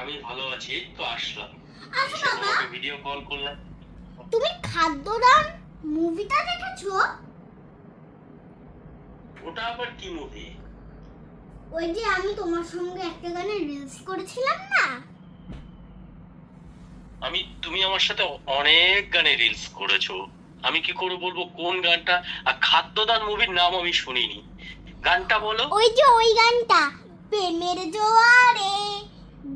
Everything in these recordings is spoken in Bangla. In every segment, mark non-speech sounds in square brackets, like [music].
আমি ভালো আছি তো আসলাম। আচ্ছা বাবা। ভিডিও কল করলাম। তুমি খাদ্যদান মুভিটা দেখেছ? ওটা আবার কি মুভি ওই যে আমি তোমার সঙ্গে একটা গানে রিলস করেছিলাম না? আমি তুমি আমার সাথে অনেক গানে রিলস করেছ। আমি কি করে বলব কোন গানটা? আর খাদ্যদান মুভির নাম আমি শুনিনি। গানটা বলো। ওই যে ওই গানটা প্রেমের জোয়ারে।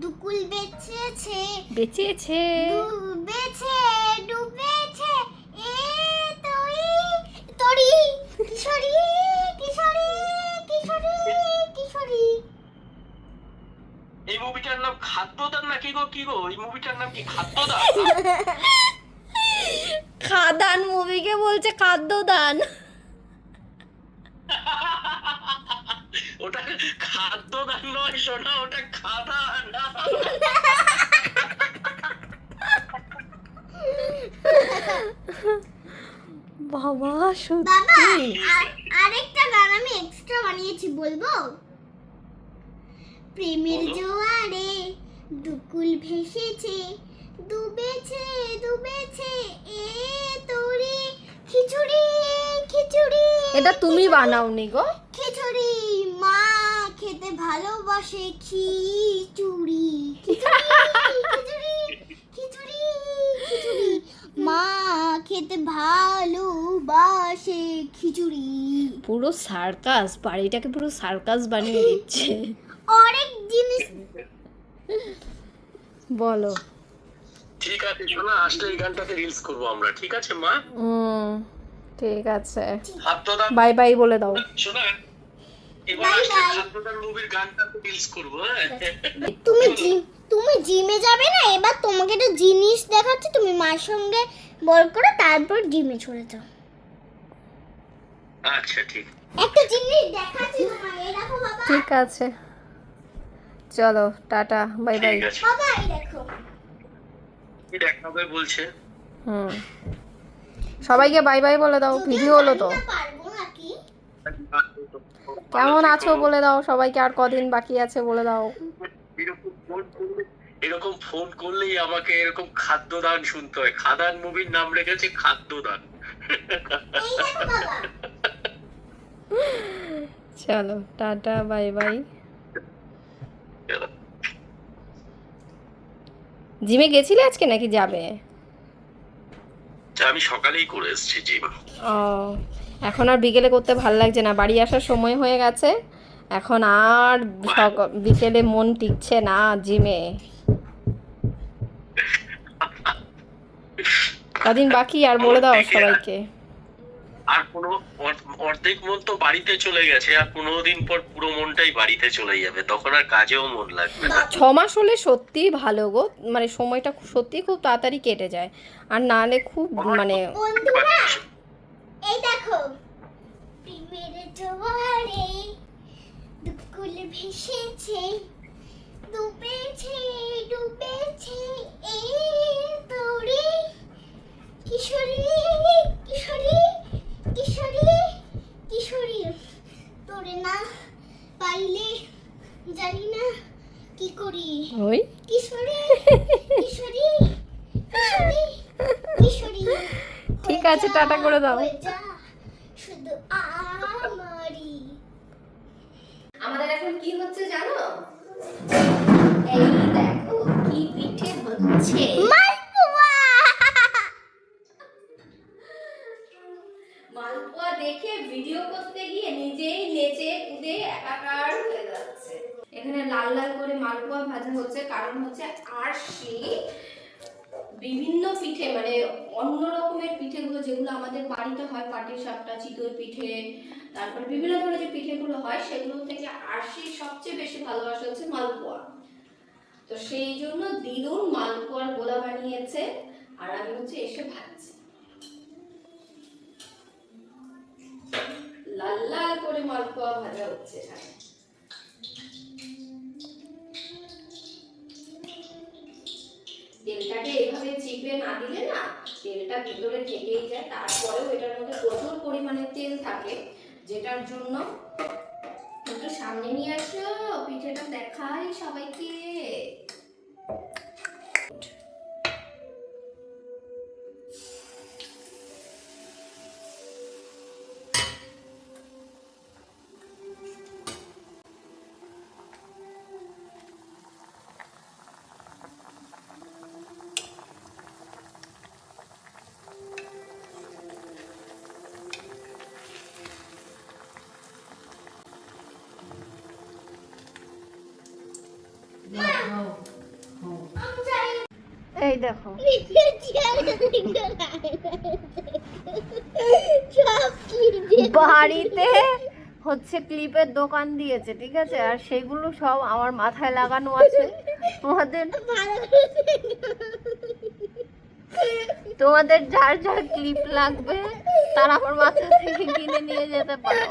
দুকুল বেচেছে। বেঁচেছে। ডুবেছে ডুবেছে এ তোরি তোরি কিশোরী কিশোরী কিশোরী কিশোরী। এই মুভিটার নাম খাদ্যদান নাকি গো? কি গো? এই মুভিটার নাম কি খাদ্যদান? [laughs] খাদান মুভিকে বলছে খাদ্যদান? ওটা খাদ্যদান নয় শোনা ওটা খাদান বাবা বাবা সত্যি? আর- আরেকটা গান আমি এক্সট্রা বানিয়েছি বলব? প্রেমের জোয়ারে দুকুল ভেসেছে ডুবেছে ডুবেছে এ তোরে খিচুড়ি খিচুড়ি এটা তুমি বানাওনি গো। খেতে ভালোবাসে খিচুড়ি। খিচুড়ি খিচুড়ি খিচুড়ি। খিচুড়ি মা খেতে ভালোবাসে খিচুড়ি। পুরো সার্কাস বাড়িটাকে পুরো সার্কাস বানিয়ে দিচ্ছে। অনেক জিনিস বলো। ঠিক আছে শোনা আসলে এই গানটাতে রিলস করব আমরা। ঠিক আছে মা? হুম ঠিক আছে। বাই বাই বলে দাও। শোনা তুমি জিম তুমি জিমে যাবে না? এবার তোমাকে একটা জিনিস দেখাচ্ছি তুমি মায়ের সঙ্গে বল করে তারপর জিমে চলে যাও। আচ্ছা ঠিক। একটা জিনিস দেখাচ্ছি তোমাকে দেখো বাবা। ঠিক আছে। চলো টাটা বাই বাই বাবা এই দেখো। কি দেখাবে বলছে? হুম। সবাইকে বাই বাই বলে দাও ভিডিও হলো তো। পারব নাকি। কেমন আছো বলে দাও সবাইকে আর কদিন বাকি আছে বলে দাও। এরকম ফোন করলেই আমাকে এরকম খাদ্যদান শুনতে হয়। খাদান মুভির নাম রেখেছে খাদ্যদান। দেখো বাবা চলো টাটা বাই বাই। জিমে গেছিলে আজকে নাকি যাবে? আমি সকালেই করে এসেছি জিম। ও। এখন আর বিকেলে করতে ভালো লাগছে না। বাড়ি আসার সময় হয়ে গেছে। এখন আর বিকেলে মন টিকছে না জিমে। কদিন বাকি আর বলে দাও সবাইকে। আর কোনো অর্ধেক মন তো বাড়িতে চলে গেছে আর পনেরো দিন পর পুরো মনটাই বাড়িতে চলে যাবে। তখন আর কাজেও মন লাগবে না। ছ মাস হলে সত্যিই ভালো গো। মানে সময়টা সত্যিই খুব তাড়াতাড়ি কেটে যায়। আর না হলে খুব মানে বন্ধুরা এই দেখো প্রেমের জোয়ারে দুকুল ভেসেছে ডুবেছে ডুবেছে এই তোরে কিশোরী কিশোরী কিশোরী কিশোরী তোরে না পাইলে জানি না কি করি ওই কিশোরী কিশোরী কিশোরী কিশোরী ঠিক আছে, টাটা করে দাও। শুধু আমারই। আমাদের এখন কি হচ্ছে জানো? এই দেখো কি পিঠে হচ্ছে। মালপোয়া। মালপোয়া দেখে ভিডিও করতে গিয়ে নিজেই নেচে কুদে একাকার হয়ে যাচ্ছে। এখানে লাল লাল করে মালপোয়া ভাজা হচ্ছে কারণ হচ্ছে আর আরশি। বিভিন্ন পিঠে মানে অন্য রকমের পিঠেগুলো যেগুলো আমাদের বাড়িতে হয়, পাটির সাপটা, চিতই পিঠে, তারপর বিভিন্ন ধরনের যে পিঠেগুলো হয়, সেগুলো থেকে আরশি সবচেয়ে বেশি ভালোবাসা হচ্ছে মালপোয়া। তো সেই জন্য দিদুন মালপোয়ার গোলা বানিয়েছে, আর আমি হচ্ছে এসে ভাজছি। লাল লাল করে মালপোয়া ভাজা হচ্ছে চিপে না দিলে না তেলটা ভিতরে থেকেই যায়। তারপরেও এটার মধ্যে প্রচুর পরিমাণে তেল থাকে, যেটার জন্য একটু সামনে নিয়ে আসো, পিঠেটা দেখাই সবাইকে। দেখো। বাড়িতে হচ্ছে ক্লিপের দোকান দিয়েছে ঠিক আছে? আর সেগুলো সব আমার মাথায় লাগানো আছে। তোমাদের তোমাদের যার যার ক্লিপ লাগবে তারা আমার মাথা থেকে কিনে নিয়ে যেতে পারো।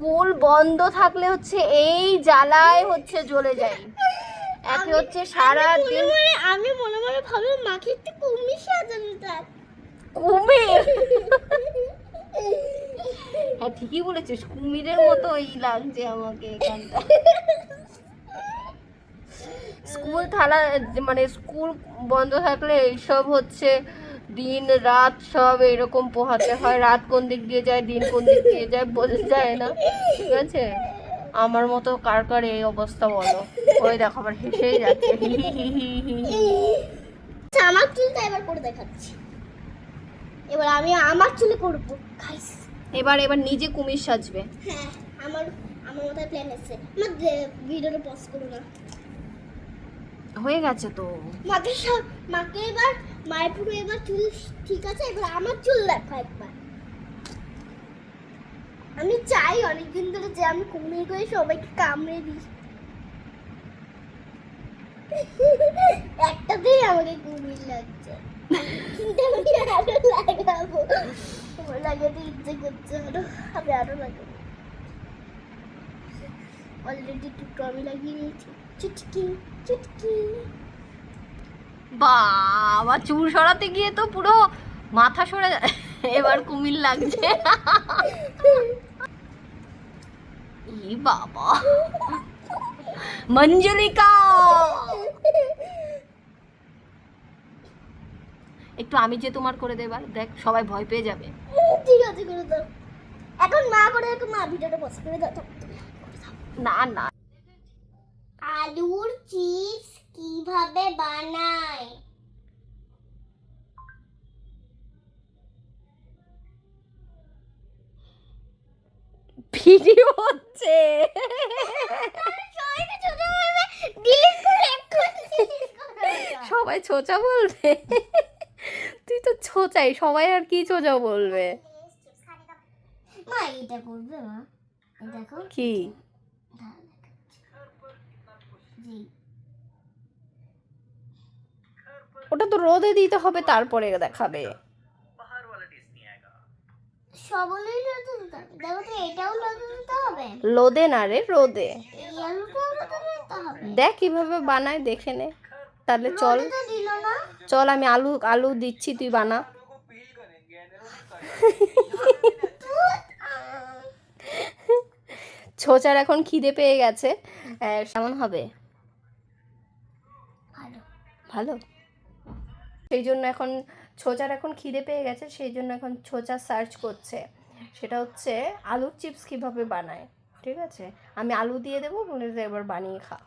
স্কুল বন্ধ থাকলে হচ্ছে এই জ্বালায় হচ্ছে জ্বলে যাই একে হচ্ছে সারা দিন আমি মনে মনে ভাবলাম মাকে একটু কুমির সাজানো তার কুমির [laughs] হ্যাঁ ঠিকই বলেছিস কুমিরের মতো এই লাগছে আমাকে এখানটা। [laughs] স্কুল থালা মানে স্কুল বন্ধ থাকলে এইসব হচ্ছে দিন রাত সব এরকম পোহাতে হয়। রাত কোন দিক দিয়ে যায় দিন কোন দিক দিয়ে যায় বোঝা যায় না। ঠিক আছে? আমার মতো কার কার এই অবস্থা বলো? ওই দেখো আবার হেসেই যাচ্ছে। আচ্ছা, আমার চুলটা এবার করে দেখাচ্ছি। এবার আমি আমার চুলে করব। এবার এবার নিজে কুমির সাজবে। হ্যাঁ আমার আমার মাথায় প্ল্যান আছে। আমার ভিডিওটা পজ করো না। হয়ে গেছে তো। মাকে মাকে এবার মায়ের পুরো এবার চুল ঠিক আছে, এবার আমার চুল দেখো একবার। আমি চাই অনেকদিন ধরে যে আমি কুমির করে সবাইকে কামড়ে দিই। একটাতেই আমাকে কুমির লাগছে। কিন্তু আমি আরও লাগাবো। লাগাতে ইচ্ছে করছে আরও। আমি আরও লাগাবো। অলরেডি দুটো আমি লাগিয়ে নিয়েছি। চুটকি চুটকি। বাবা চুল সরাতে গিয়ে তো পুরো মাথা সরে এবার কুমির লাগছে। ই বাবা। মঞ্জুলিকা! একটু আমি যে তোমার করে দেবার দেখ সবাই ভয় পেয়ে যাবে। ঠিক আছে করে দাও। এখন মা করে এখন মা ভিডিওটা পজ করে দাও। না না। আলুর চিপস। কীভাবে বানায়? ভিডিও হচ্ছে। সবাই ছোচা বলবে? তুই তো ছোচাই সবাই আর কি ছোচা বলবে? মা এটা করবে মা। দেখো কি? ওটা তো রোদে দিতে হবে, তারপরে দেখাবে। লোদে না রে, রোদে। দেখ কীভাবে বানায়, দেখে নে। তাহলে চল। চল, আমি আলু আলু দিচ্ছি, তুই বানা। ছোচার এখন খিদে পেয়ে গেছে। কেমন হবে? ভালো। সেই জন্য এখন ছোচার এখন খিদে পেয়ে গেছে সেই জন্য এখন ছোচা সার্চ করছে। সেটা হচ্ছে আলুর চিপস কীভাবে বানায়, ঠিক আছে? আমি আলু দিয়ে দেবো, বলে এবার বানিয়ে খা।